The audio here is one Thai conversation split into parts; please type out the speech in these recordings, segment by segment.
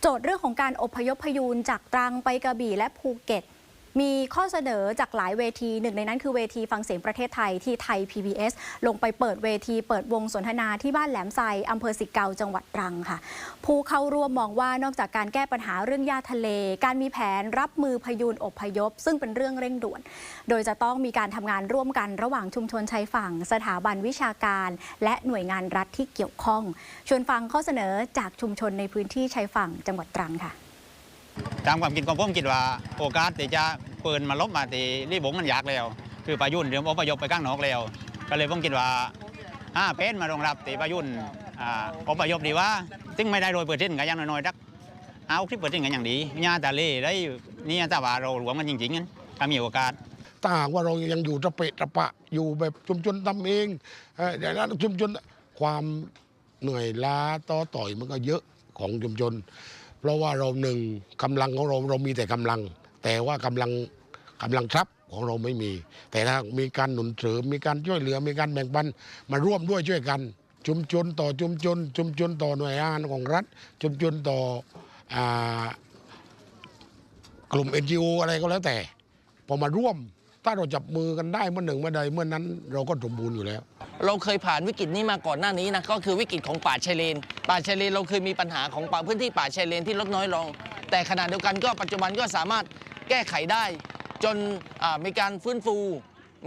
โจทย์เรื่องของการอพยพพยูนจากตรังไปกระบี่และภูเก็ต มีข้อเสนอจากหลายเวทีหนึ่งในนั้นคือเวทีฟังเสียงประเทศไทยที่ไทย PBS ลงไปเปิดเวทีเปิดวงสนทนาที่บ้านแหลมไซอำเภอสิเกาจังหวัดตรังค่ะ ผู้เข้าร่วมมองว่านอกจากการแก้ปัญหาเรื่องหญ้าทะเล การมีแผนรับมือพยูนอพยพ ซึ่งเป็นเรื่องเร่งด่วน โดยจะต้องมีการทำงานร่วมกันระหว่างชุมชนชายฝั่ง สถาบันวิชาการ และหน่วยงานรัฐที่เกี่ยวข้อง ชวนฟังข้อเสนอจากชุมชนในพื้นที่ชายฝั่งจังหวัดตรังค่ะ ตามความคิดของผมคิดว่าโอกาสที่จะเปิดมาลบมาตีรีบงมันยากแล้ว คือปายุ่นเดี๋ยวอพยพไปข้างนอกแล้ว ก็เลยผมคิดว่าห้าเพนมารองรับตีปายุ่นอ่าอพยพดีว่าซึ่งไม่ได้โรยเปิดเส้นกันอย่างน้อยๆสักเอาคลิปเปิดเส้นกันอย่างดีญาตาเล่ได้นี่แต่ว่าเรารวมกันจริงๆนั้นถ้ามีโอกาสถ้าหากว่าเรายังอยู่ตะเปะตะปะอยู่แบบชุมชนทำเองเอ่ออย่างนั้นชุมชนความเหนื่อยล้าต่อต่อยมันก็เยอะของชุมชน เพราะว่าเราหนึ่งกำลังของเราเรามีแต่กำลัง แต่ว่ากำลังกำลังทรัพย์ของเราไม่มี แต่ถ้ามีการหนุนเสริมมีการช่วยเหลือมีการแบ่งปันมาร่วมด้วยช่วยกันชุมชนต่อชุมชน ชุมชนต่อหน่วยงานของรัฐ ชุมชนต่ออกลุ่ม NGO อะไรก็แล้วแต่พอมาร่วม ถ้าเราจับมือกันได้เมื่อหนึ่งเมื่อใดเมื่อนั้น เราก็สมบูรณ์อยู่แล้ว เราเคยผ่านวิกฤตนี้มาก่อนหน้านี้นะก็คือวิกฤตของป่าชายเลน ป่าชายเลนเราเคยมีปัญหาของป่าพื้นที่ป่าชายเลนที่ลดน้อยลง แต่ขณะเดียวกันก็ปัจจุบันก็สามารถแก้ไขได้ จนมีการฟื้นฟู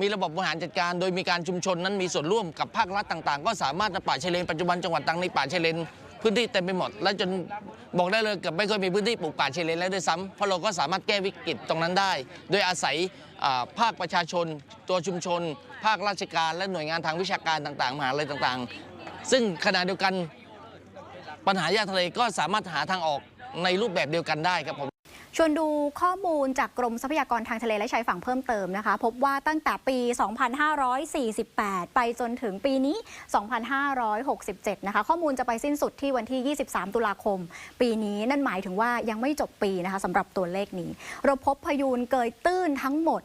มีระบบบริหารจัดการ โดยมีการชุมชนนั้นมีส่วนร่วมกับภาครัฐต่างๆ ก็สามารถป่าชายเลนปัจจุบันจังหวัดตังในป่าชายเลนพื้นที่เต็มไปหมด และจนบอกได้เลยเกับไม่เคยมีพื้นที่ปลูกป่าชายเลนแล้วด้วยซ้ำเพราะเราก็สามารถแก้วิกฤตตรงนั้นได้ โดยอาศัยภาคประชาชน ตัวชุมชน ภาคราชการและหน่วยงานทางวิชาการต่างๆมหาลัยต่างๆ ซึ่งขณะเดียวกันปัญหาหญ้าทะเลก็สามารถหาทางออกในรูปแบบเดียวกันได้ครับผมชวนดูข้อมูลจากกรมทรัพยากรทางทะเลและชายฝั่งเพิ่มเติมนะคะ พบว่าตั้งแต่ปี 2548 ไปจนถึงปีนี้ 2567 นะคะ ข้อมูลจะไปสิ้นสุดที่วันที่ 23 ตุลาคม ปีนี้นั่นหมายถึงว่ายังไม่จบปีนะคะสำหรับตัวเลขนี้ เราพบพยูนเกยตื้นทั้งหมด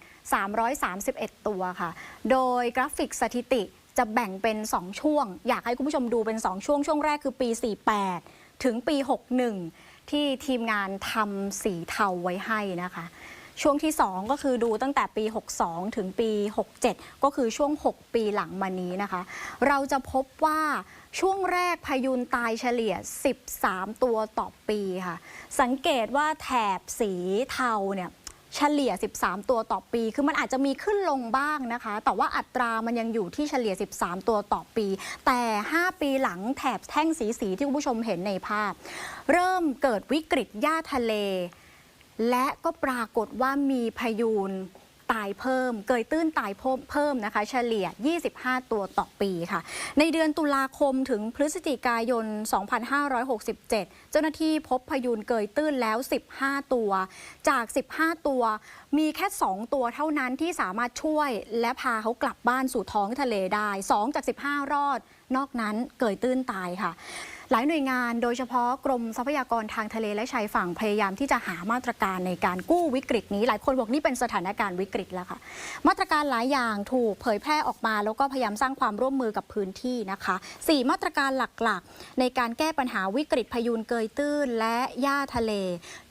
331 ตัวค่ะ โดยกราฟิกสถิติจะแบ่งเป็น 2 ช่วง อยากให้คุณผู้ชมดูเป็น 2 ช่วง ช่วงแรกคือปี 48 ถึงปี 61 ที่ทีมงานทำสีเทาไว้ให้นะคะ ช่วงที่ 2 ก็คือดูตั้งแต่ปี 62 ถึงปี 67 ก็คือช่วง 6 ปีหลังมานี้นะคะ เราจะพบว่าช่วงแรกพายุนตายเฉลี่ย 13 ตัวต่อปีค่ะ สังเกตว่าแถบสีเทาเนี่ย เฉลี่ย 13 ตัวต่อปี คือมันอาจจะมีขึ้นลงบ้างนะคะ แต่ว่าอัตรามันยังอยู่ที่เฉลี่ย 13 ตัวต่อปี แต่ 5 ปีหลังแถบแท่งสีสีที่คุณผู้ชมเห็นในภาพ เริ่มเกิดวิกฤตหญ้าทะเล และก็ปรากฏว่ามีพายุน ตายเพิ่ม เกยตื้นตายเพิ่มนะคะ เฉลี่ย 25 ตัวต่อปีค่ะ ในเดือนตุลาคมถึงพฤศจิกายน 2567 เจ้าหน้าที่พบพายุนเกยตื้นแล้ว 15 ตัว จาก 15 ตัว มีแค่ 2 ตัวเท่านั้นที่สามารถช่วยและพาเขากลับบ้านสู่ท้องทะเลได้ 2 จาก 15 รอด นอกนั้นเกยตื้นตายค่ะ หลายหน่วยงานโดยเฉพาะกรมทรัพยากรทางทะเลและชายฝั่งพยายามที่จะหามาตรการในการกู้วิกฤตนี้ หลายคนบอกนี่เป็นสถานการณ์วิกฤตแล้วค่ะ มาตรการหลายอย่างถูกเผยแพร่ออกมา แล้วก็พยายามสร้างความร่วมมือกับพื้นที่นะคะสี่มาตรการหลักๆ ในการแก้ปัญหาวิกฤตพายุนเกยตื้นและหญ้าทะเล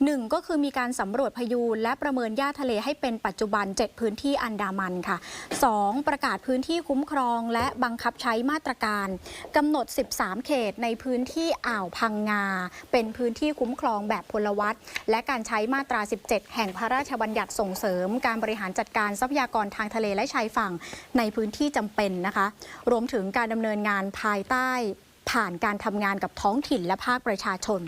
หนึ่งก็คือมีการสำรวจพายุนและประเมินหญ้าทะเลให้เป็นปัจจุบัน 7 พื้นที่อันดามันค่ะ 2. ประกาศพื้นที่คุ้มครอง และบังคับใช้มาตรการกำหนด 13 เขตในพื้นที่อ่าวพังงา เป็นพื้นที่คุ้มครองแบบพลวัตและการใช้มาตรา 17 แห่งพระราชบัญญัติส่งเสริม การบริหารจัดการทรัพยากรทางทะเลและชายฝั่งในพื้นที่จำเป็นนะคะ รวมถึงการดำเนินงานภายใต้ผ่านการทำงานกับท้องถิ่นและภาคประชาชน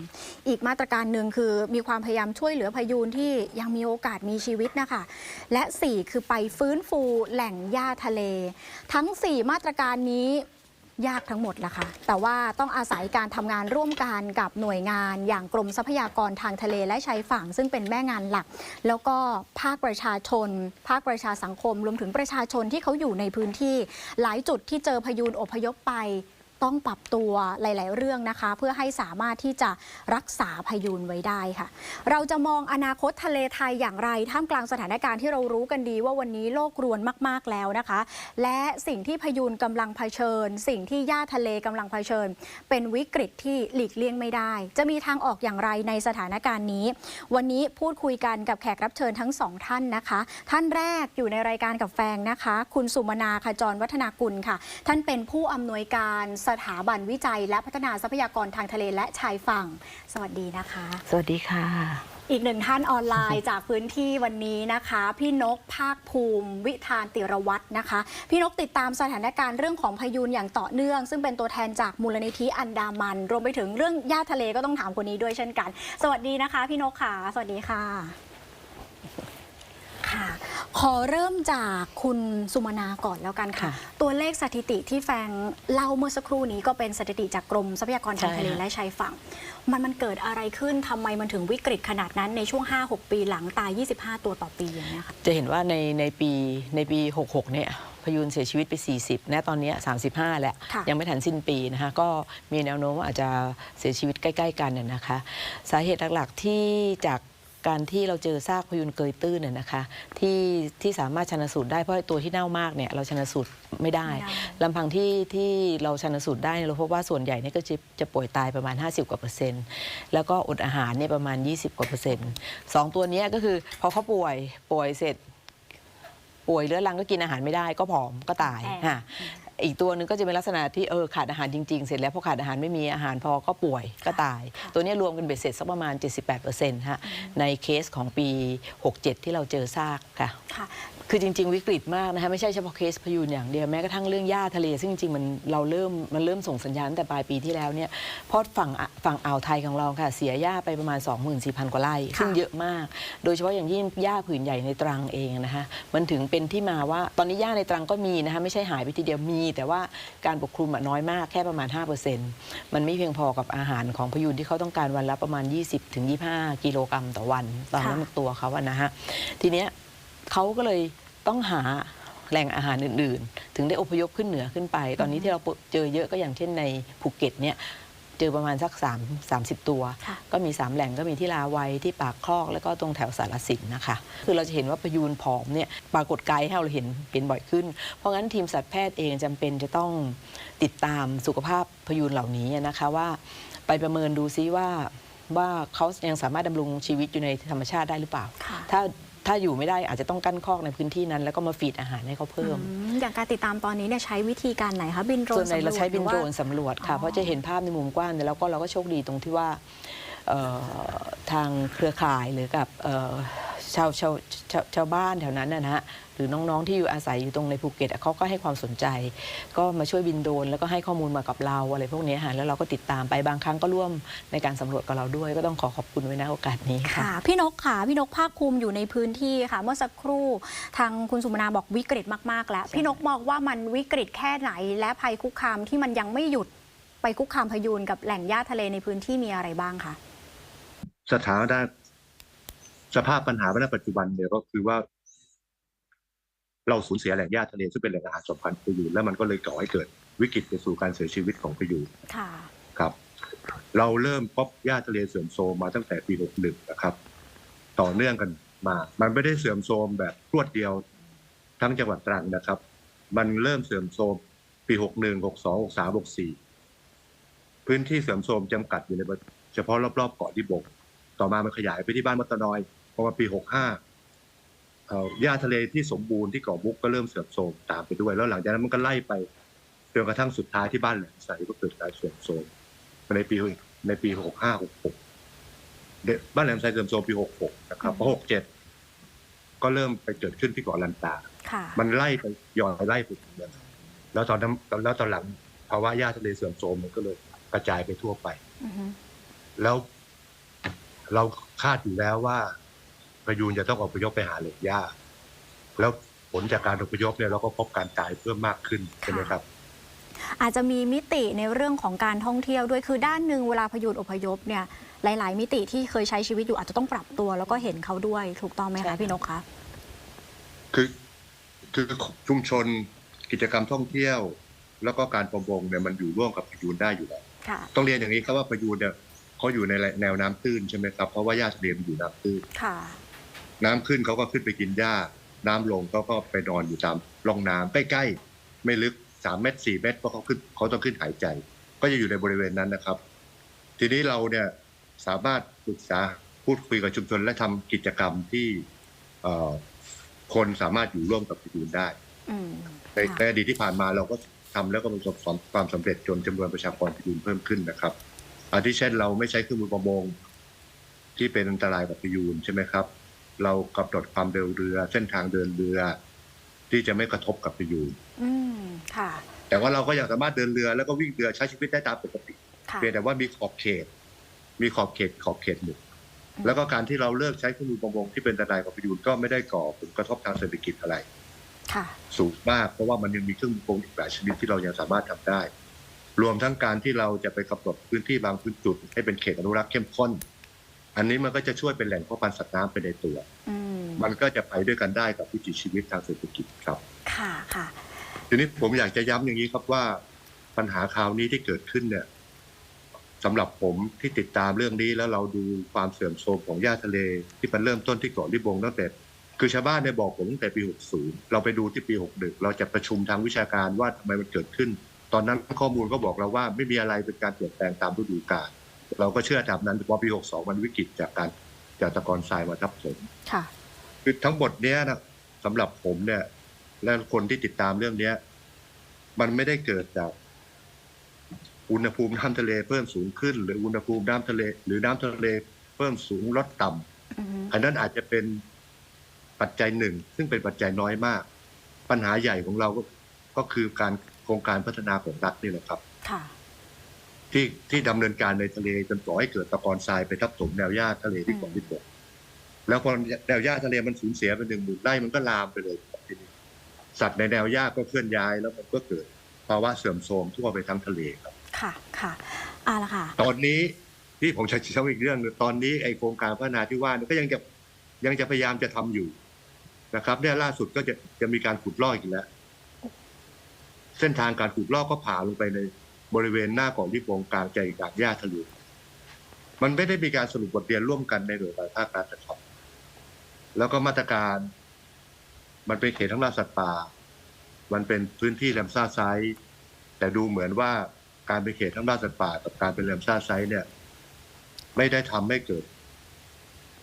อีกมาตรการหนึ่งคือมีความพยายามช่วยเหลือพายุนที่ยังมีโอกาสมีชีวิตนะคะ และ 4 คือไปฟื้นฟูแหล่งหญ้าทะเล ทั้ง 4 มาตรการนี้ ยากทั้งหมดละค่ะ แต่ว่าต้องอาศัยการทำงานร่วมกันกับหน่วยงาน อย่างกรมทรัพยากรทางทะเลและชายฝั่ง ซึ่งเป็นแม่งานหลัก แล้วก็ภาคประชาชน ภาคประชาสังคม รวมถึงประชาชนที่เขาอยู่ในพื้นที่ หลายจุดที่เจอพายุนอพยพไป ต้องปรับตัวหลาย ๆ เรื่องนะคะ เพื่อให้สามารถที่จะรักษาพายุนไว้ได้ค่ะ เราจะมองอนาคตทะเลไทยอย่างไร ท่ามกลางสถานการณ์ที่เรารู้กันดีว่าวันนี้โลกรวนมาก ๆ แล้วนะคะ และสิ่งที่พายุนกำลังเผชิญ สิ่งที่ย่าทะเลกำลังเผชิญ เป็นวิกฤตที่หลีกเลี่ยงไม่ได้ จะมีทางออกอย่างไรในสถานการณ์นี้ วันนี้พูดคุยกันกับแขกรับเชิญทั้งสองท่านนะคะ ท่านแรกอยู่ในรายการกับแฟงนะคะ คุณสุมนาขจรวัฒนากุลค่ะ ท่านเป็นผู้อำนวยการสถาบันวิจัย และพัฒนาทรัพยากรทางทะเลและชายฝั่ง สวัสดีนะคะ สวัสดีค่ะ อีกหนึ่งท่านออนไลน์จากพื้นที่วันนี้นะคะ พี่นกภาคภูมิ วิธานติรวัตรนะคะ พี่นกติดตามสถานการณ์เรื่องของพายุนอย่างต่อเนื่อง ซึ่งเป็นตัวแทนจากมูลนิธิอันดามัน รวมไปถึงเรื่องย่าทะเลก็ต้องถามคนนี้ด้วยเช่นกัน สวัสดีนะคะ พี่นกค่ะ สวัสดีค่ะ ค่ะ ขอเริ่มจากคุณสุมนาก่อนแล้วกันค่ะค่ะ ตัวเลขสถิติที่แฟงเล่าเมื่อสักครู่นี้ก็เป็นสถิติจากกรมทรัพยากรทางใช่ทะเลค่ะและชายฝั่ง มันมันเกิดอะไรขึ้นทำไมมันถึงวิกฤตขนาดนั้นในช่วง 5-6 ปีหลังตาย 25 ตัวต่อปีอย่างเงี้ยค่ะจะเห็นว่าในในปีในปี 66 เนี่ยพยูนเสียชีวิตไป 40 นะ ตอนเนี้ย35 แล้วค่ะยังไม่ทันสิ้นปีนะคะ ก็มีแนวโน้มว่าอาจจะเสียชีวิตใกล้ ๆ กันน่ะนะคะ สาเหตุหลัก ๆ ที่จาก การที่เราเจอซากพยูนเกยตื้นน่ะนะคะที่ที่สามารถชันสูตรได้เพราะไอ้ตัวที่เน่ามากเนี่ยเราชันสูตรไม่ได้ไม่ได้ลำพังที่ที่เราชันสูตรได้เนี่ยเราพบว่าส่วนใหญ่เนี่ยก็จะจะป่วยตายประมาณ 50 กว่าเปอร์เซ็นต์แล้วก็อดอาหารเนี่ยประมาณ 20 กว่าเปอร์เซ็นต์สองตัวเนี้ยก็คือพอเขาป่วยป่วยเสร็จ ป่วยเรื้อรังก็กินอาหารไม่ได้ก็ผอมก็ตายแอบค่ะ อีกตัวหนึ่งก็จะเป็นลักษณะที่เออขาดอาหารจริง ๆ เสร็จแล้วพอขาดอาหารไม่มีอาหารพอก็ป่วยก็ตาย ตัวเนี้ยรวมกันเบ็ดเสร็จสักประมาณ 78%ฮะในเคสของปี 67 ที่เราเจอซากค่ะ ค่ะคือจริง ๆ วิกฤตมากนะคะไม่ใช่เฉพาะเคสพยูนอย่างเดียวแม้กระทั่งเรื่องหญ้าทะเล ซึ่งจริงๆมันเราเริ่มมันเริ่มส่งสัญญาณตั้งแต่ปลายปีที่แล้วเนี่ยเพราะฝั่งอะฝั่งอ่าวไทยของเราค่ะเสียหญ้าไปประมาณ 24,000 กว่าไร่ค่ะซึ่งเยอะมาก โดยเฉพาะอย่างยิ่งหญ้าผืนใหญ่ในตรังเองนะคะมันถึงเป็นที่มาว่าตอนนี้หญ้าในตรังก็มีนะคะไม่ใช่หายไปทีเดียวมี แต่ว่าการปกคลุมอะน้อยมากแค่ประมาณ 5%มันไม่เพียงพอกับอาหารของพยูนที่เขาต้องการวันละประมาณ 20-25 กิโลกรัมต่อวันตามค่ะน้ำหนักตัวเขาอะนะฮะทีเนี้ย เขาก็เลยต้องหาแหล่งอาหารอื่น ๆ ถึงได้อพยพขึ้นเหนือขึ้นไป ตอนนี้ที่เราเจอเยอะก็อย่างเช่นในภูเก็ตเนี่ยเจอประมาณสัก3 30 ตัวค่ะก็มี 3 แหล่งก็มีที่ลาวัยที่ปากคลอกแล้วก็ตรงแถวสารสินนะคะ คือเราจะเห็นว่าพยูนผอมเนี่ยปรากฏกายให้เราเห็นเห็นบ่อยขึ้น เพราะงั้นทีมสัตวแพทย์เองจำเป็นจะต้องติดตามสุขภาพพยูนเหล่านี้นะคะว่าไปประเมินดูซิว่าว่าเขายังสามารถดำรงชีวิตอยู่ในธรรมชาติได้หรือเปล่าค่ะถ้า ถ้าอยู่ไม่ได้อาจจะต้องกั้นคอกในพื้นที่นั้น แล้วก็มาฟีดอาหารให้เขาเพิ่มอืมอย่างการติดตามตอนนี้เนี่ยใช้วิธีการไหนคะบินโดรนส่วนใหญ่เราใช้บินโดรนสำรวจหรือว่าสำรวจค่ะอ๋อเพราะจะเห็นภาพในมุมกว้างแต่แล้วก็เราก็โชคดีตรงที่ว่าเอ่อทางเครือข่ายหรือกับเอ่อ ชาวชาวชาวชาวบ้านแถวนั้นนะฮะหรือน้องๆที่อยู่อาศัยอยู่ตรงในภูเก็ตอะเขาก็ให้ความสนใจ ก็มาช่วยบินโดรนแล้วก็ให้ข้อมูลมากับเราอะไรพวกนี้ค่ะแล้วเราก็ติดตามไปบางครั้งก็ร่วมในการสำรวจกับเราด้วย ก็ต้องขอขอบคุณไว้ณโอกาสนี้ค่ะ ค่ะ พี่นกค่ะ พี่นกภาคภูมิอยู่ในพื้นที่ค่ะ เมื่อสักครู่ทางคุณสุมนาบอกวิกฤตมากๆ แล้ว พี่นกมองว่ามันวิกฤตแค่ไหน และภัยคุกคามที่มันยังไม่หยุดไปคุกคามพยูนกับแหล่งหญ้าทะเลในพื้นที่มีอะไรบ้างคะ สถานะ สภาพปัญหาในปัจจุบันเนี่ยก็คือว่า เราสูญเสียแหล่งหญ้าทะเลซึ่งเป็นแหล่งอาหารสำคัญของพยูนแล้วมันก็เลยก่อให้เกิดวิกฤตไปสู่การเสียชีวิตของพยูนค่ครับ เราเริ่มพบหญ้าทะเลเสื่อมโทรมมาตั้งแต่ปี61นะครับ ต่อเนื่องกันมา มันไม่ได้เสื่อมโทรมแบบรวดเดียวทั้งจังหวัดตรังนะครับ มันเริ่มเสื่อมโทรมปี61 62 63 64พื้นที่เสื่อมโทรมจำกัดอยู่ในเฉพาะรอบๆเกาะที่บก ต่อมามันขยายไปที่บ้านมัตตนอย พอมาปี65เอ่อหญ้าทะเลที่สมบูรณ์ที่เกาะมุกก็เริ่มเสื่อมโทรมตามไปด้วยแล้วหลังจากนั้นมันก็ไล่ไปจนกระทั่งสุดท้ายที่บ้านแหลมใสก็เกิดการเสื่อมโทรมในปีในปี65 66เด็กบ้านแหลมใสเสื่อมโทรมปี66นะครับพอ67ก็เริ่มไปเกิดขึ้นที่เกาะลันตาค่ะมันไล่ไปย้อนไล่ไปถึงเมืองแล้วตอนนั้นแล้วตอนหลังภาวะหญ้าทะเลเสื่อมโทรมมันก็เลยกระจายไปทั่วไปอือฮึแล้วเราคาดอยู่แล้วว่า พายุนจะต้องอพยพไปหาเหล็กหญ้า แล้วผลจากการอพยพเนี่ยเราก็พบการตายเพิ่มมากขึ้นใช่ไหมครับอาจจะมีมิติในเรื่องของการท่องเที่ยวด้วยคือด้านหนึ่งเวลาพยูนอพยพเนี่ยหลาย ๆ มิติที่เคยใช้ชีวิตอยู่อาจจะต้องปรับตัว แล้วก็เห็นเขาด้วยถูกต้องไหมใช่คะค่ะพี่นกคะคือคือชุมชนกิจกรรมท่องเที่ยว แล้วก็การประมงเนี่ยมันอยู่ร่วมกับพยูนได้อยู่แล้วค่ะต้องเรียนอย่างนี้ครับว่าพยูนเนี่ยเขาอยู่ในแนวน้ำตื้นใช่ไหมครับเพราะว่าหญ้าทะเลมันอยู่น้ำตื้นค่ะ น้ำขึ้นเขาก็ขึ้นไปกินหญ้า น้ำลงเขาก็ไปนอนอยู่ตามร่องน้ำใกล้ๆไม่ลึกสามเมตรสี่เมตรเพราะเขาขึ้นเขาต้องขึ้นหายใจ ก็จะอยู่ในบริเวณนั้นนะครับ ทีนี้เราเนี่ยสามารถปรึกษาพูดคุยกับชุมชนและทำกิจกรรมที่เอ่อคนสามารถอยู่ร่วมกับพยูนได้อืมในในอดีตที่ผ่านมาเราก็ทำแล้วก็ประสบความสำเร็จจนจำนวนประชากรพยูนเพิ่มขึ้นนะครับอาทิเช่นเราไม่ใช้เครื่องมือประมงที่เป็นอันตรายกับพยูนใช่ไหมครับ เรากำหนดความเร็วเรือ เส้นทางเดินเรือ ที่จะไม่กระทบกับพยูนอืมค่ะ แต่ว่าเราก็ยังสามารถเดินเรือแล้วก็วิ่งเรือใช้ชีวิตได้ตามปกติค่ะ เพียงแต่ว่ามีขอบเขต มีขอบเขตขอบเขตหนึ่งแล้วก็การที่เราเลิกใช้เครื่องมือประมงที่เป็นอันตรายกับพยูนก็ไม่ได้ก่อผลกระทบทางเศรษฐกิจอะไร ค่ะ สูงมากเพราะว่ามันยังมีเครื่องมือประมงอีกหลายชนิดที่เรายังสามารถทำได้ รวมทั้งการที่เราจะไปกำหนดพื้นที่บางพื้นจุด ให้เป็นเขตอนุรักษ์เข้มข้น อันนี้มันก็จะช่วยเป็นแหล่งเพาะพันธุ์สัตว์น้ำไปในตัว อืมมันก็จะไปด้วยกันได้กับวิถีชีวิตทางเศรษฐกิจครับ ค่ะค่ะ ทีนี้ผมอยากจะย้ำอย่างนี้ครับว่าปัญหาคราวนี้ที่เกิดขึ้นเนี่ยสำหรับผมที่ติดตามเรื่องนี้แล้วเราดูความเสื่อมโทรมของหญ้าทะเล ที่มันเริ่มต้นที่เกาะลิบงตั้งแต่คือชาวบ้านเนี่ยบอกผมตั้งแต่ปี 60 เราไปดูที่ปี 61 เราจะประชุมทางวิชาการว่าทำไมมันเกิดขึ้น ตอนนั้นข้อมูลก็บอกเราว่าไม่มีอะไรเป็นการเปลี่ยนแปลงตามฤดูกาล เราก็เชื่อตามนั้นแต่พอปี 62 มันวิกฤตจากการจากตะกอนทรายมาทับถมค่ะคือทั้งหมดเนี้ยนะสำหรับผมเนี่ย และคนที่ติดตามเรื่องเนี้ย มันไม่ได้เกิดจากอุณหภูมิน้ำทะเลเพิ่มสูงขึ้น หรืออุณหภูมิน้ำทะเล หรือน้ำทะเลเพิ่มสูงลดต่ำอืมอันนั้นอาจจะเป็นปัจจัยหนึ่ง ซึ่งเป็นปัจจัยน้อยมาก ปัญหาใหญ่ของเราก็ก็คือการโครงการพัฒนาของรัฐนี่แหละครับ ค่ะ ที่ที่ดำเนินการในทะเลจนก่อให้เกิดตะกอนทรายไปทับถมแนวหญ้าทะเลที่เกาะลิบงแล้วพอแนวหญ้าทะเลมันสูญเสียไปหนึ่งหมื่นไร่มันก็ลามไปเลยครับทีนี้สัตว์ในแนวหญ้าก็เคลื่อนย้ายแล้วมันก็เกิดภาวะเสื่อมโทรมทั่วไปทั้งทะเลครับ ค่ะค่ะเอาละค่ะ ตอนนี้ที่ผมจะเช้าอีกเรื่องหนึงตอนนี้ไอโครงการพัฒนาที่ว่าเนี่ยก็ยังจะยังจะพยายามจะทำอยู่นะครับเนี่ยล่าสุดก็จะจะมีการขุดลอกอีกแล้ว เส้นทางการขุดลอกก็ผ่าลงไปใน บริเวณหน้าเกาะลิบงกลางใจกลางหญ้าทะเลมันไม่ได้มีการสรุปบทเรียนร่วมกันในหน่วยงานภาครัฐนะครับ แล้วก็มาตรการ มันเป็นเขตทั้งราสัตว์ป่า มันเป็นพื้นที่แรมซ่าไซต์แต่ดูเหมือนว่าการเป็นเขตทั้งราสัตว์ป่า กับการเป็นแรมซ่าไซต์เนี่ย ไม่ได้ทำให้เกิด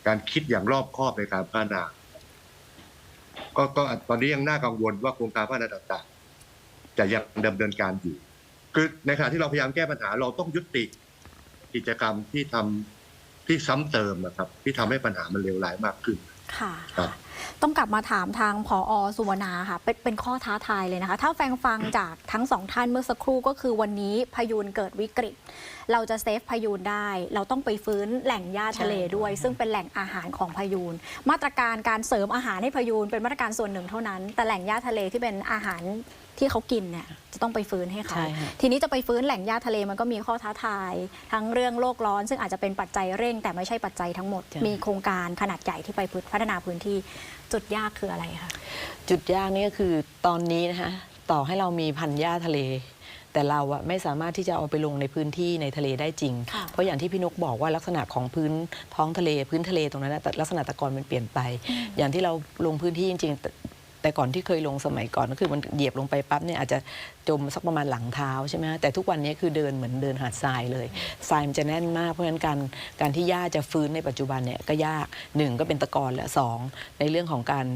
การคิดอย่างรอบคอบในการพัฒนา ก็ก็ตอนนี้ยังน่ากังวลว่าโครงการพัฒนาต่างๆจะยังดำเนินการอยู่ คือในขณะที่เราพยายามแก้ปัญหา เราต้องยุติกิจกรรมที่ทำที่ซ้ำเติมนะครับ ที่ทำให้ปัญหามันเลวร้ายมากขึ้นค่ะครับ ต้องกลับมาถามทางผอสุวรรณาค่ะเป็นเป็นข้อท้าทายเลยนะคะ ถ้าแฟงฟังจากทั้งสองท่านเมื่อสักครู่ก็คือวันนี้พายุนเกิดวิกฤต เราจะเซฟพายุนได้ เราต้องไปฟื้นแหล่งหญ้าทะเลด้วย ซึ่งเป็นแหล่งอาหารของพายุนมาตรการการเสริมอาหารให้พายุนเป็นมาตรการส่วนหนึ่งเท่านั้น แต่แหล่งหญ้าทะเลที่เป็นอาหารที่เขากินเนี่ยจะต้องไปฟื้นให้เขาใช่ค่ะทีนี้จะไปฟื้นแหล่งหญ้าทะเลมันก็มีข้อท้าทาย ทั้งเรื่องโลกร้อน ซึ่งอาจจะเป็นปัจจัยเร่ง แต่ไม่ใช่ปัจจัยทั้งหมดใช่มีโครงการขนาดใหญ่ที่ไปพัฒนาพื้นที่ จุดยากคืออะไรคะจุดยากนี่ก็คือตอนนี้นะคะต่อให้เรามีพันธุ์หญ้าทะเล แต่เราอะไม่สามารถที่จะเอาไปลงในพื้นที่ในทะเลได้จริงค่ะเพราะอย่างที่พี่นกบอกว่าลักษณะของพื้นท้องทะเล พื้นทะเลตรงนั้นนะแต่ลักษณะตะกอนมันเปลี่ยนไป อย่างที่เราลงพื้นที่จริงๆ แต่แต่ก่อนที่เคยลงสมัยก่อนก็คือมันเหยียบลงไปปั๊บเนี่ยอาจจะจมสักประมาณหลังเท้าใช่ไหมฮะแต่ทุกวันนี้คือเดินเหมือนเดินหาดทรายเลยทรายมันจะแน่นมาก เพราะฉะนั้นการการที่หญ้าจะฟื้นในปัจจุบันเนี่ยก็ยากหนึ่งก็เป็นตะกอนและสองในเรื่องของการ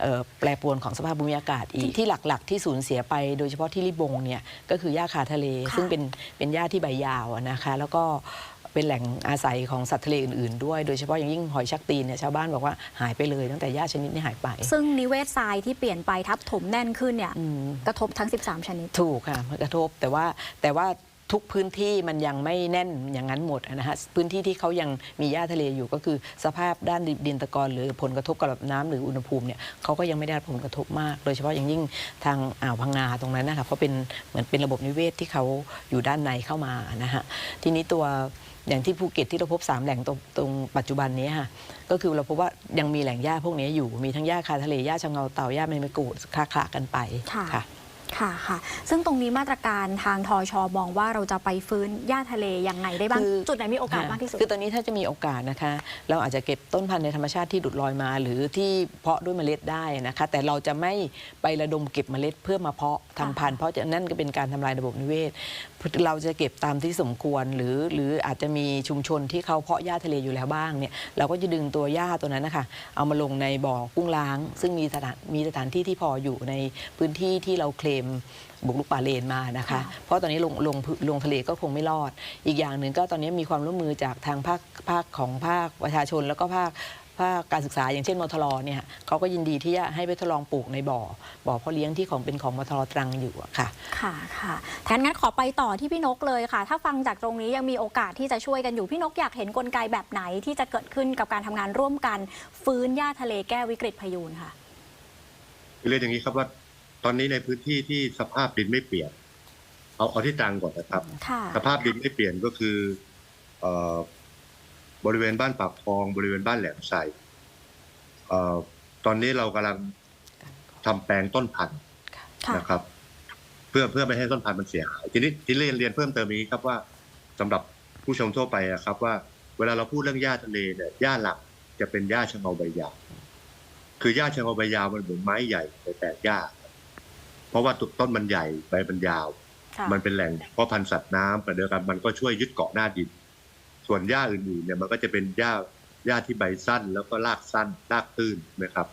เอ่อแปรปรวนของสภาพภูมิอากาศอีกที่หลักๆ ที่สูญเสียไป โดยเฉพาะที่ริบงเนี่ยก็คือหญ้าคาทะเลค่ะซึ่งเป็นเป็นหญ้าที่ใบยาวอะนะคะ แล้วก็ เป็นแหล่งอาศัยของสัตว์ทะเลอื่นๆด้วย โดยเฉพาะอย่างยิ่งหอยชักตีนเนี่ยชาวบ้านบอกว่าหายไปเลยตั้งแต่หญ้าชนิดนี้หายไป ซึ่งนิเวศทรายที่เปลี่ยนไปทับถมแน่นขึ้นเนี่ยอืมกระทบทั้ง 13 ชนิด ถูกค่ะมันกระทบแต่ว่าแต่ว่าทุกพื้นที่มันยังไม่แน่นอย่างนั้นหมดนะฮะพื้นที่ที่เขายังมีหญ้าทะเลอยู่ก็คือสภาพด้านดินตะกอนหรือผลกระทบกับระดับน้ำหรืออุณหภูมิเนี่ยเขาก็ยังไม่ได้รับผลกระทบมาก โดยเฉพาะอย่างยิ่งทางอ่าวพังงาตรงนั้นนะคะเพราะเป็นเหมือนเป็นระบบนิเวศที่เขาอยู่ด้านในเข้ามานะฮะทีนี้ตัว อย่างที่ภูเก็ตที่เราพบสามแหล่งตรงตรงปัจจุบันนี้ค่ะก็คือเราพบว่ายังมีแหล่งหญ้าพวกนี้อยู่มีทั้งหญ้าคาทะเลหญ้าชะเงาเต่าหญ้าแมงมะกรูดคลาคลากันไปค่ะค่ะค่ะค่ะ ซึ่งตรงนี้มาตรการทางทอชอมองว่าเราจะไปฟื้นหญ้าทะเลยังไงได้บ้างคือจุดไหนมีโอกาสมากที่สุดคือตอนนี้ถ้าจะมีโอกาสนะคะ เราอาจจะเก็บต้นพันธุ์ในธรรมชาติที่ดุดลอยมา หรือที่เพาะด้วยเมล็ดได้นะคะ แต่เราจะไม่ไประดมเก็บเมล็ดเพื่อมาเพาะทำพันธุ์เพราะจะนั่นก็เป็นการทำลายระบบนิเวศเราจะเก็บตามที่สมควรหรือหรืออาจจะมีชุมชนที่เขาเพาะหญ้าทะเลอยู่แล้วบ้างเนี่ยเราก็จะดึงตัวหญ้าตัวนั้นนะคะเอามาลงในบ่อกุ้งล้าง ซึ่งมีสถานมีสถานที่ที่พออยู่ในพื้นที่ที่เราเคลมบุกลุกป่าเลนมานะคะค่ะเพราะตอนนี้ลงลงลงทะเลก็คงไม่รอด อีกอย่างหนึ่งก็ตอนนี้มีความร่วมมือจากทางภาคภาคของภาคประชาชน แล้วก็ภาค ภาคการศึกษาอย่างเช่นมทรเนี่ยเขาก็ยินดีที่จะให้ไปทดลองปลูกในบ่อ บ่อพ่อเลี้ยงที่ของเป็นของมทรตรังอยู่อะค่ะ ค่ะค่ะแทนงั้นขอไปต่อที่พี่นกเลยค่ะ ถ้าฟังจากตรงนี้ยังมีโอกาสที่จะช่วยกันอยู่พี่นกอยากเห็นกลไกแบบไหนที่จะเกิดขึ้นกับการทำงานร่วมกัน ฟื้นหญ้าทะเลแก้วิกฤตพายุนค่ะเรียนอย่างนี้ครับว่าตอนนี้ในพื้นที่ที่สภาพดินไม่เปลี่ยน เอาเอาที่ตรังก่อนนะครับ ค่ะ สภาพดินไม่เปลี่ยนก็คือเอ่อ บริเวณบ้านปากคลอง บริเวณบ้านแหลมไส่เอ่อตอนนี้เรากำลังทำแปลงต้นพันธุ์ค่ะนะครับ เพื่อเพื่อไม่ให้ต้นพันธุ์มันเสียหายทีนี้ที่เรียนเรียนเพิ่มเติมอย่างนี้ครับว่าสำหรับผู้ชมทั่วไปอะครับ ว่าเวลาเราพูดเรื่องหญ้าทะเลเนี่ยหญ้าหลักจะเป็นหญ้าชะเมาใบยาวคือหญ้าชะเมาใบยาวมันเหมือนไม้ใหญ่ในแตกหญ้า เพราะว่าตุต้นมันใหญ่ใบมันยาวค่ะมันเป็นแหล่งเพาะพันธุ์สัตว์น้ำแต่เดียวกันมันก็ช่วยยึดเกาะหน้าดิน ส่วนหญ้าอื่นๆเนี่ยมันก็จะเป็นหญ้าหญ้าที่ใบสั้น แล้วก็รากสั้นรากตื้นนะครับ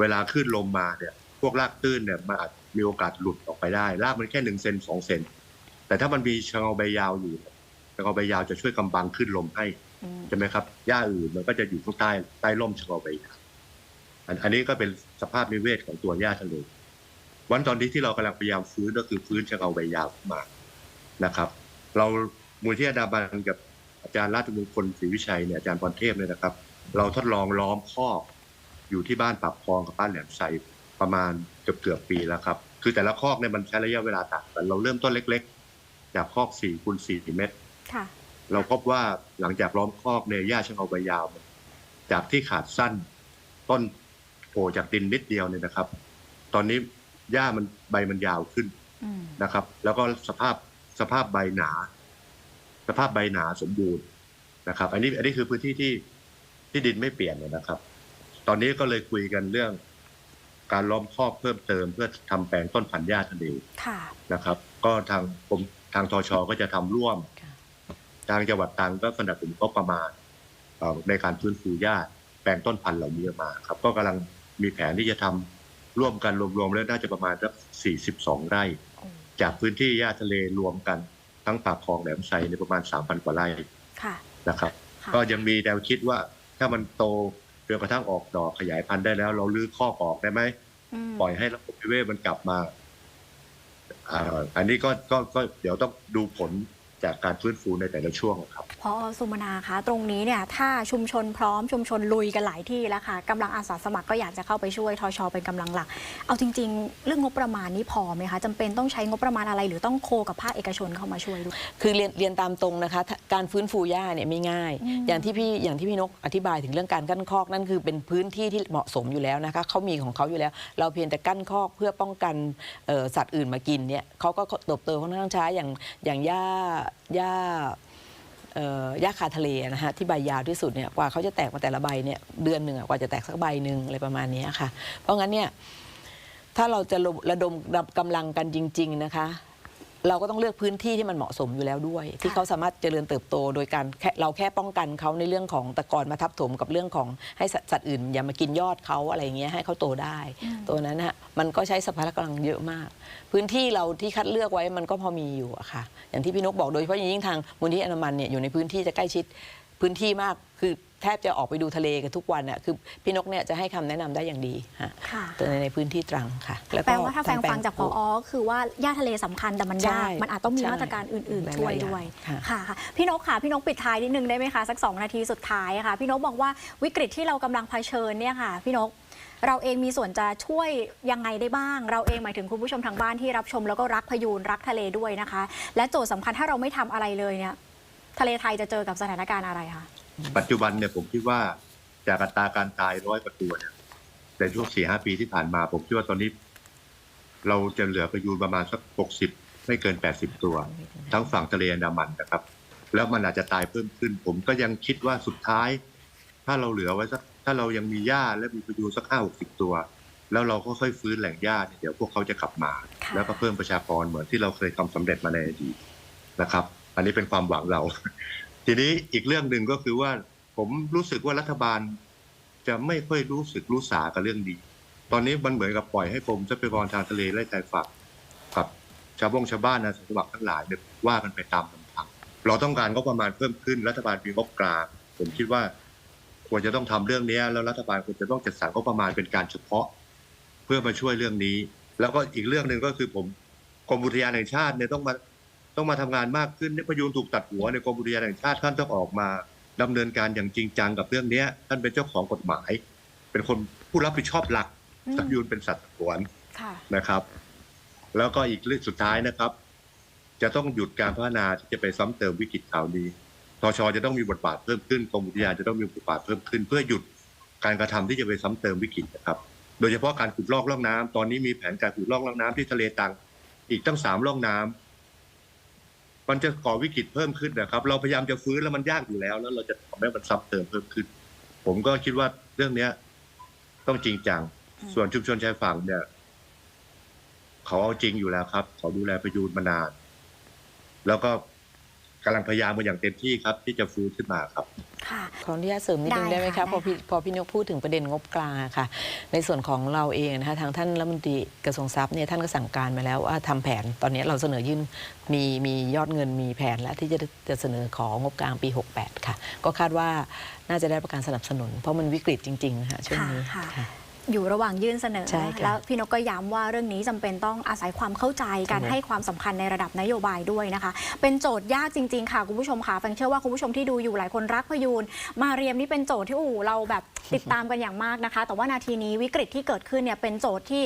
เวลาขึ้นลมมาเนี่ยพวกรากตื้นเนี่ยมันอาจมีโอกาสหลุดออกไปได้ รากมันแค่หนึ่งเซนสองเซนแต่ถ้ามันมีชะเงาใบยาวอยู่ชะเงาใบยาวจะช่วยกำบังขึ้นลมให้อืมใช่ไหมครับหญ้าอื่นมันก็จะอยู่ข้างใต้ใต้ร่มชะเงาใบยาวอันอันนี้ก็เป็นสภาพนิเวศของตัวหญ้าทะเลวันตอนนี้ที่เรากำลังพยายามฟื้นก็คือฟื้นชะเงาใบยาวขึ้นมานะครับ เรามูลที่อาดาบันกับ อาจารย์ราชมงคลศรีวิชัยเนี่ยอาจารย์พรเทพเนี่ยนะครับ เราทดลองล้อมคอกอยู่ที่บ้านปากคลองกับบ้านแหลมไซประมาณเกือบเกือบๆปีแล้วครับ คือแต่ละคอกเนี่ยมันใช้ระยะเวลาต่างกัน เราเริ่มต้นเล็กๆ จากคอกสี่คูณสี่เมตรค่ะเราพบว่าหลังจากล้อมคอกเนี่ยหญ้าชะเงาใบยาวมันจากที่ขาดสั้น ต้นโผล่จากดินนิดเดียวเนี่ยนะครับ ตอนนี้หญ้ามันใบมันยาวขึ้นอืมนะครับ แล้วก็สภาพสภาพใบหนา สภาพใบหนาสมบูรณ์นะครับ อันนี้อันนี้คือพื้นที่ที่ที่ดินไม่เปลี่ยนเนี่ยนะครับ ตอนนี้ก็เลยคุยกันเรื่อง การล้อมคอกเพิ่มเติมเพื่อทำแปลงต้นพันธุ์หญ้าทะเลค่ะนะครับ ก็ทางกรมทางทชก็จะทำร่วมค่ะทางจังหวัดตรังก็สนับสนุนก็ประมาณเอ่อในการฟื้นฟูหญ้าแปลงต้นพันธุ์เหล่านี้ออกมาครับ ก็กำลังมีแผนที่จะทำร่วมกันรวมๆแล้วน่าจะประมาณสัก42 ไร่ จากพื้นที่หญ้าทะเลรวมกัน ทั้งปากคลองแหลมไซในประมาณ 3,000 กว่าไร่ค่ะนะครับค่ะก็ยังมีแนวคิดว่าถ้ามันโตจนกระทั่งออกดอกขยายพันธุ์ได้แล้ว เราลื้อข้อกออกได้ไหมมปล่อยให้ระบบนิเวศมันกลับมาอ่าอันนี้ก็ก็ก็เดี๋ยวต้องดูผล จากการฟื้นฟูในแต่ละช่วงครับพอสุมนาคะตรงนี้เนี่ยถ้าชุมชนพร้อมชุมชนลุยกันหลายที่แล้วค่ะกำลังอาสาสมัครก็อยากจะเข้าไปช่วยทอชอเป็นกำลังหลัก เอาจริง ๆ เรื่องงบประมาณนี้พอไหมคะจำเป็นต้องใช้งบประมาณอะไร หรือต้องโคกับภาคเอกชนเข้ามาช่วยด้วยคือเรียนเรียนตามตรงนะคะถ้าการฟื้นฟูหญ้าเนี่ยไม่ง่ายอืมอย่างที่พี่อย่างที่พี่นกอธิบายถึงเรื่องการกั้นคอกนั่นคือเป็นพื้นที่ที่เหมาะสมอยู่แล้วนะคะเขามีของเขาอยู่แล้ว เราเพียงแต่กั้นคอกเพื่อป้องกันเอ่อสัตว์อื่นมากินเนี่ยเขาก็เติบโตค่อนข้างช้าอย่างอย่างหญ้าหญ้าเอ่อหญ้าคาทะเลนะฮะที่ใบยาวที่สุดเนี่ยกว่าเขาจะแตกมาแต่ละใบเนี่ยเดือนหนึ่งกว่าจะแตกสักใบหนึ่งอะไรประมาณนี้ค่ะ เพราะงั้นเนี่ยถ้าเราจะระดมกำลังกันจริง ๆ นะคะ เราก็ต้องเลือกพื้นที่ที่มันเหมาะสมอยู่แล้วด้วย ที่เขาสามารถเจริญเติบโตโดยการแค่เราแค่ป้องกันเขาในเรื่องของตะกอนมาทับถมกับเรื่องของให้สัตว์สัตว์อื่น อย่ามากินยอดเขาอะไรอย่างเงี้ยให้เขาโตได้ ตัวนั้นนะฮะมันก็ใช้สภาพกำลังเยอะมาก พื้นที่เราที่คัดเลือกไว้มันก็พอมีอยู่อะค่ะ อย่างที่พี่นกบอกโดยเฉพาะอย่างยิ่งทางมูลที่อนามันเนี่ยอยู่ในพื้นที่จะใกล้ชิดพื้นที่มากคือ แทบจะออกไปดูทะเลกันทุกวันอะคือพี่นกเนี่ยจะให้คำแนะนำได้อย่างดีฮะค่ะตัวในในพื้นที่ตรังค่ะก็แปลว่าถ้าแฟงทำฟังจากพอคือว่าหญ้าทะเลสำคัญแต่มันยาก ใช่มันอาจต้องมีใช่มาตรการอื่นหๆลายๆช่วยอย่างด้วยค่ะ ค่ะค่ะพี่นกค่ะ พี่นกปิดท้ายนิดนึงได้ไหมคะ สัก 2 นาทีสุดท้ายค่ะ พี่นกบอกว่าวิกฤตที่เรากำลังเผชิญเนี่ยค่ะ พี่นก เราเองมีส่วนจะช่วยยังไงได้บ้าง เราเองหมายถึงคุณผู้ชมทางบ้านที่รับชมแล้วก็รักพยูนรักทะเลด้วยนะคะ และโจทย์สำคัญถ้าเราไม่ทำอะไรเลยเนี่ยทะเลไทยจะเจอกับสถานการณ์อะไรคะ ปัจจุบันเนี่ยผมคิดว่าจากอัตราการตายร้อยกว่าตัวเนี่ยในช่วงสี่ห้าปีที่ผ่านมา ผมคิดว่าตอนนี้ เราจะเหลือพายุประมาณสัก60ไม่เกิน80ตัว ทั้งฝั่งทะเลอันดามันนะครับ แล้วมันอาจจะตายเพิ่มขึ้น ผมก็ยังคิดว่าสุดท้าย ถ้าเราเหลือไว้สักถ้าเรายังมีหญ้าและมีพายุสักห้าหกสิบตัว แล้วเราก็ค่อยฟื้นแหล่งหญ้าเนี่ยเดี๋ยวพวกเขาจะกลับมาค่ะแล้วก็เพิ่มประชากรเหมือนที่เราเคยทำสำเร็จมาในอดีตนะครับ อันนี้เป็นความหวังเรา ทีนี้อีกเรื่องหนึ่งก็คือว่าผมรู้สึกว่ารัฐบาล จะไม่ค่อยรู้สึกรู้สากับเรื่องนี้ตอนนี้มันเหมือนกับปล่อยให้กรมทรัพยากรทางทะเลและชายฝั่งกับชาวบงชาวบ้านนะสมัครทั้งหลายเนี่ยว่ากันไปตามลำพังเราต้องการก็ประมาณเพิ่มขึ้นรัฐบาลมีงบกลางผมคิดว่าควรจะต้องทำเรื่องนี้แล้วรัฐบาลควรจะต้องจัดสรรงบประมาณเป็นการเฉพาะ เพื่อมาช่วยเรื่องนี้ แล้วก็อีกเรื่องหนึ่งก็คือผมกรมอุทยานแห่งชาติเนี่ยต้องมา ต้องมาทำงานมากขึ้นเนี่ยพยูนถูกตัดหัวในยกรมอุทยานแห่งชาติท่านต้องออกมาดำเนินการอย่างจริงจังกับเรื่องเนี้ยท่านเป็นเจ้าของกฎหมาย เป็นคนผู้รับผิดชอบหลักอืมพยูนเป็นสัตว์สวนค่ะนะครับ แล้วก็อีกเรื่องสุดท้ายนะครับ จะต้องหยุดการพัฒนาที่จะไปซ้ำเติมวิกฤตข่าวนี้ทชจะต้องมีบทบาทเพิ่มขึ้นกรมอุทยานจะต้องมีบทบาทเพิ่มขึ้น เพื่อหยุดการกระทำที่จะไปซ้ำเติมวิกฤตนะครับ โดยเฉพาะการขุดลอกล่องน้ำตอนนี้มีแผนการขุดลอกล่องน้ำที่ทะเลตังอีกตั้งสามล่องน้ำ มันจะก่อวิกฤตเพิ่มขึ้นนะครับ เราพยายามจะฟื้นแล้วมันยากอยู่แล้ว แล้วเราจะทำให้มันซ้ำเติมเพิ่มขึ้น ผมก็คิดว่าเรื่องเนี้ย ต้องจริงจังอืมส่วนชุมชนชายฝั่งเนี่ยเขาเอาจริงอยู่แล้วครับ เขาดูแลประยูนมานาน แล้วก็ กำลังพยายามมาอย่างเต็มที่ครับ ที่จะฟื้นขึ้นมาครับ ค่ะ ขออนุญาตเสริมนิดนึงได้ได้ไหมค่ะคะพอได้พี่พอพี่นกพูดถึงประเด็นงบกลางอะค่ะ ในส่วนของเราเองนะคะทางท่านรัฐมนตรีกระทรวงทรัพย์เนี่ยท่านก็สั่งการมาแล้วว่าทำแผนตอนนี้เราเสนอยื่นมีมียอดเงินมีแผนแล้วที่จะจะเสนอของงบกลางปี 68 ค่ะ ก็คาดว่าน่าจะได้ประการสนับสนุน เพราะมันวิกฤตจริงๆนะคะช่วงนี้ค่ะค่ะ อยู่ระหว่างยื่นเสนอ ใช่ค่ะแล้วพี่นกก็ย้ำว่าเรื่องนี้จำเป็นต้องอาศัยความเข้าใจการถูกให้ความสำคัญในระดับนโยบายด้วยนะคะ เป็นโจทย์ยากจริง ๆ ค่ะคุณผู้ชมค่ะแฟงเชื่อว่าคุณผู้ชมที่ดูอยู่หลายคนรักพยูนมาเรียมนี่เป็นโจทย์ที่โอ้โหเราแบบติดตามกันอย่างมากนะคะ แต่ว่านาทีนี้วิกฤตที่เกิดขึ้นเนี่ยเป็นโจทย์ที่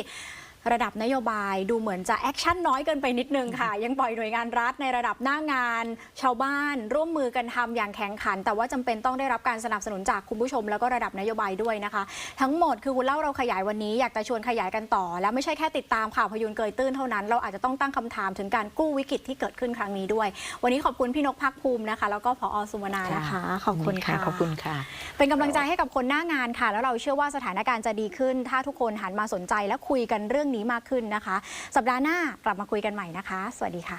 ระดับนโยบายดูเหมือนจะแอคชั่นน้อยเกินไปนิดนึงค่ะ ยังปล่อยหน่วยงานรัฐในระดับหน้างาน ชาวบ้านร่วมมือกันทำอย่างแข็งขัน แต่ว่าจำเป็นต้องได้รับการสนับสนุนจากคุณผู้ชม แล้วก็ระดับนโยบายด้วยนะคะ ทั้งหมดคือคุณเล่าเราขยายวันนี้อยากจะชวนขยายกันต่อ แล้วไม่ใช่แค่ติดตามข่าวพยุนเกยตื้นเท่านั้น เราอาจจะต้องตั้งคำถามถึงการกู้วิกฤตที่เกิดขึ้นครั้งนี้ด้วย วันนี้ขอบคุณพี่นกพักภูมินะคะ แล้วก็ผอสุวรรณานะคะขอบคุณค่ะขอบคุณค่ะ เป็นกำลังใจให้กับคนหน้างานค่ะ แล้วเราเชื่อว่าสถานการณ์จะดีขึ้น ถ้าทุกคนหันมาสนใจและคุยกันเรื่องนี้มากขึ้นนะคะ สัปดาห์หน้ากลับมาคุยกันใหม่นะคะ สวัสดีค่ะ